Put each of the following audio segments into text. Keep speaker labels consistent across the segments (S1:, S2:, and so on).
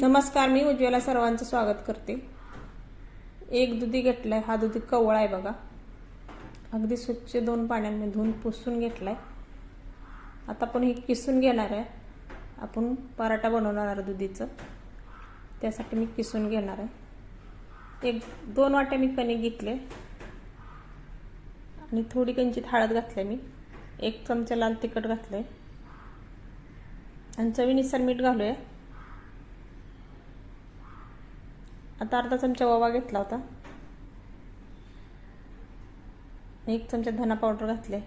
S1: नमस्कार मी उज्ज्वला सर्वांचं स्वागत करते. एक दुधी घेतलाय हा दुधी कवळा आहे बघा. अगदी स्वच्छ दोन पाण्याने धुवून पुसून घेतलाय. आता आपण हे किसून घेणार आहे. आपण पराठा बनवणार आहे दुधीचं. त्यासाठी मी किसून घेणार आहे. एक दोन वाट्या मी कणिक घेतले. आणि थोडी कंचीत हळद घातली मी. एक चमचा लाल तिखट घातलंय. आणि चवीनुसार मीठ घालूया. आता अर्धा चमचा ओवा घेतला होता. एक चमचा धना पावडर घातले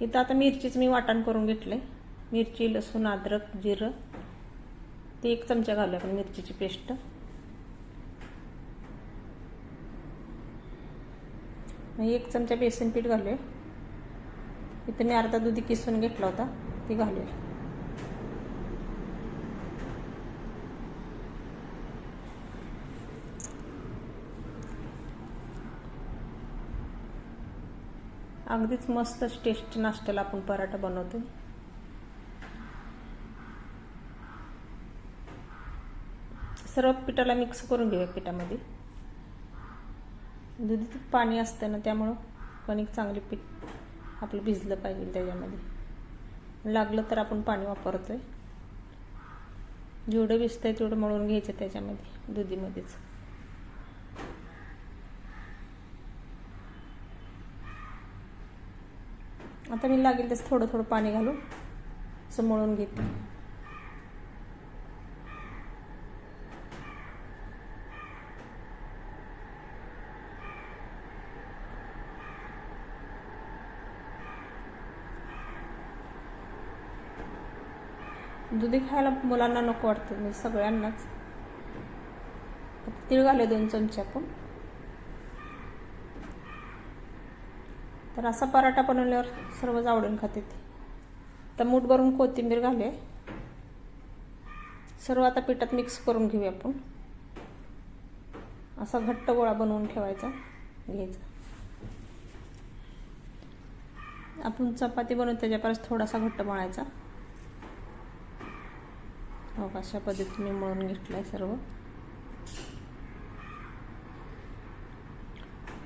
S1: इथं आता मिरचीच मी वाटण करून घेतले मिरची लसूण अद्रक जिरं. ते एक चमचा घालूया आपण मिरचीची पेस्ट. एक चमचा बेसन पीठ घालूया. इथं मी अर्धा दुधी किसून घेतला होता. ते घालूया. अगदीच मस्त टेस्ट नाश्त्याला आपण पराठा बनवतो सर्व पिठाला मिक्स करून घेऊया पिठामध्ये. दुधीत पाणी असतं ना त्यामुळं कणिक चांगले पीठ आपलं भिजलं पाहिजे त्याच्यामध्ये. लागलं तर आपण पाणी वापरतोय. जेवढं भिजतंय तेवढं मळून घ्यायचं त्याच्यामध्ये दुधीमध्येच. आता मी लागेल तसं थोडं थोडं पाणी घालून असं मळून घेते. दुधी खायला मुलांना नको वाटतं म्हणजे सगळ्यांनाच. तीळ घाले दोन चमचे आपण. तर असा पराठा बनवल्यावर सर्वच आवडून खातात. तर मूठ भरून कोथिंबीर घाले. सर्व आता पिठात मिक्स करून घेऊया आपण. असा घट्ट गोळा बनवून ठेवायचा घ्यायचा. आपण चपाती बनवून त्याच्यापर्यंत थोडासा घट्ट मळायचा. हो अशा पद्धतीने मळून घेतलं आहे सर्व.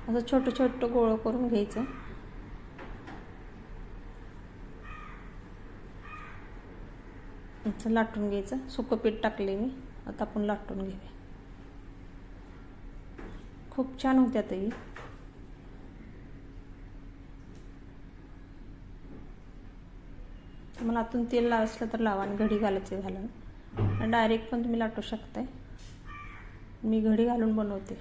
S1: असं छोटं छोटं गोळं करून घ्यायचं. असं लाटून घ्यायचं. सुकं पीठ टाकले मी. आता आपण लाटून घेऊया. खूप छान होत्या ताई. तुम्हाला आतून तेल लावायचं तर लावा आणि घडी घालायचे झालं डायरेक्ट पण तुम्ही लाटू शकताय. मी घडी घालून बनवते.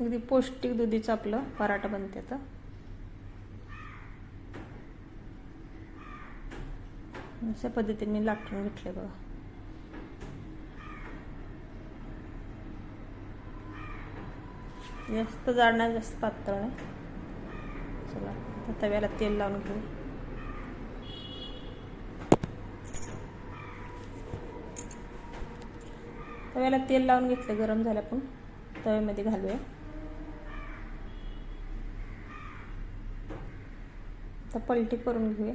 S1: अगदी पौष्टिक दुधीचं आपलं पराठा बनते तर अशा पद्धतीने मी लाटून घेतले बघा. जास्त जाड नाही जास्त पातळ नाही. चला आता तव्याला तेल लावून घेऊ. तव्याला तेल लावून घेतलं गरम झालं पण. तव्यामध्ये घालूया. तर पलटी करून घेऊया.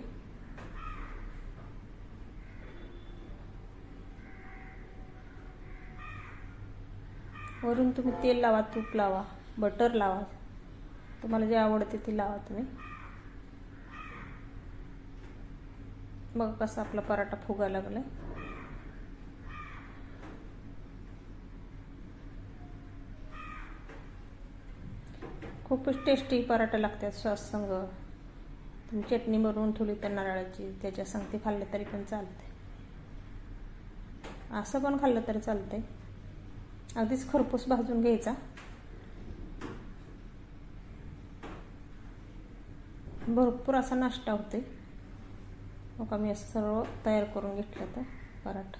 S1: वरून तुम्ही तेल लावा तूप लावा बटर लावा. तुम्हाला जे आवडते ते लावा तुम्ही. बघा कसा आपला पराठा फुगा लागलाय. खूपच टेस्टी पराठा लागतात श्वास संग. तुम्ही चटणी बनवून ठेवली तर नारळाची त्याच्या संगती खाल्लं तरी पण चालते असं पण खाल्लं तरी चालतंय. अगदीच खरपूस भाजून घ्यायचा. भरपूर असा नाश्ता होते मग मी असं सर्व तयार करून घेतलं तर पराठा.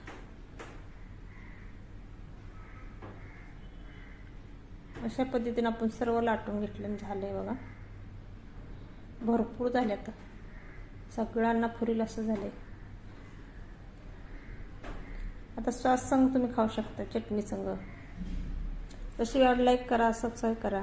S1: अशा पद्धतीने आपण सर्व लाटून घेतलं झालंय बघा. भरपूर झाले आता सगळ्यांना फुरील असं झालंय. आता स्वास संग तुम्ही खाऊ शकता चटणी संग तशी लाईक करा सबस्क्राईब करा.